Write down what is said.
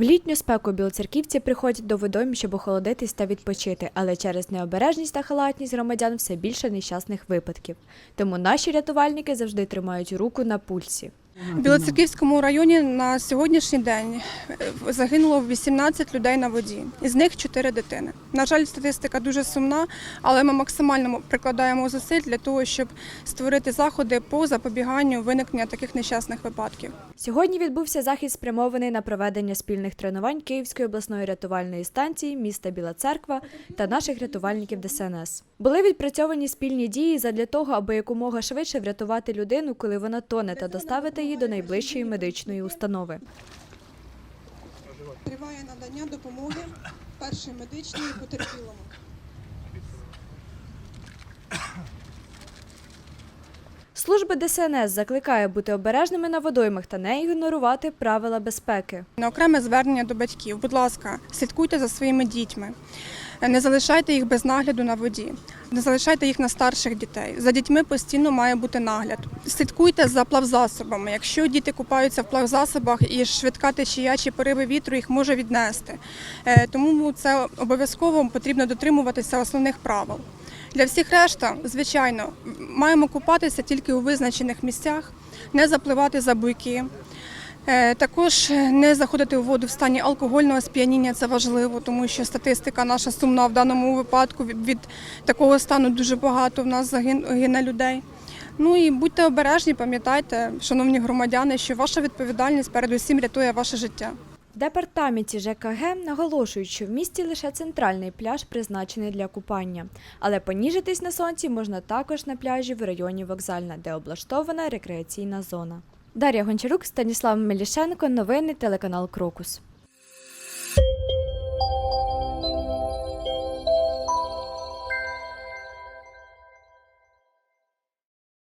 В літню спеку білоцерківці приходять до водойм, щоб охолодитись та відпочити, але через необережність та халатність громадян все більше нещасних випадків. Тому наші рятувальники завжди тримають руку на пульсі. В Білоцерківському районі на сьогоднішній день е, загинуло 18 людей на воді, із них 4 дитини. На жаль, статистика дуже сумна, але ми максимально прикладаємо зусиль для того, щоб створити заходи по запобіганню виникнення таких нещасних випадків. Сьогодні відбувся захід, спрямований на проведення спільних тренувань Київської обласної рятувальної станції, міста Біла Церква та наших рятувальників ДСНС. Були відпрацьовані спільні дії задля того, аби якомога швидше врятувати людину, коли вона тоне, та доставити її до найближчої медичної установи. Триває надання допомоги першої медичної потерпілому. Служба ДСНС закликає бути обережними на водоймах та не ігнорувати правила безпеки. На окреме звернення до батьків. Будь ласка, слідкуйте за своїми дітьми. Не залишайте їх без нагляду на воді, не залишайте їх на старших дітей. За дітьми постійно має бути нагляд. Слідкуйте за плавзасобами. Якщо діти купаються в плавзасобах і швидка течія чи пориви вітру їх може віднести. Е, Тому це обов'язково потрібно дотримуватися основних правил. Для всіх решта, звичайно, маємо купатися тільки у визначених місцях, не запливати за буйки. Е, Також не заходити у воду в стані алкогольного сп'яніння це важливо, тому що статистика наша сумна в даному випадку. Від, такого стану дуже багато в нас загин- гине людей. Ну і будьте обережні, пам'ятайте, шановні громадяни, що ваша відповідальність передусім рятує ваше життя. В департаменті ЖКГ наголошують, що в місті лише центральний пляж призначений для купання, але поніжитись на сонці можна також на пляжі в районі Вокзальна, де облаштована рекреаційна зона. Дар'я Гончарук, Станіслав Мелішенко, новини телеканал Крокус.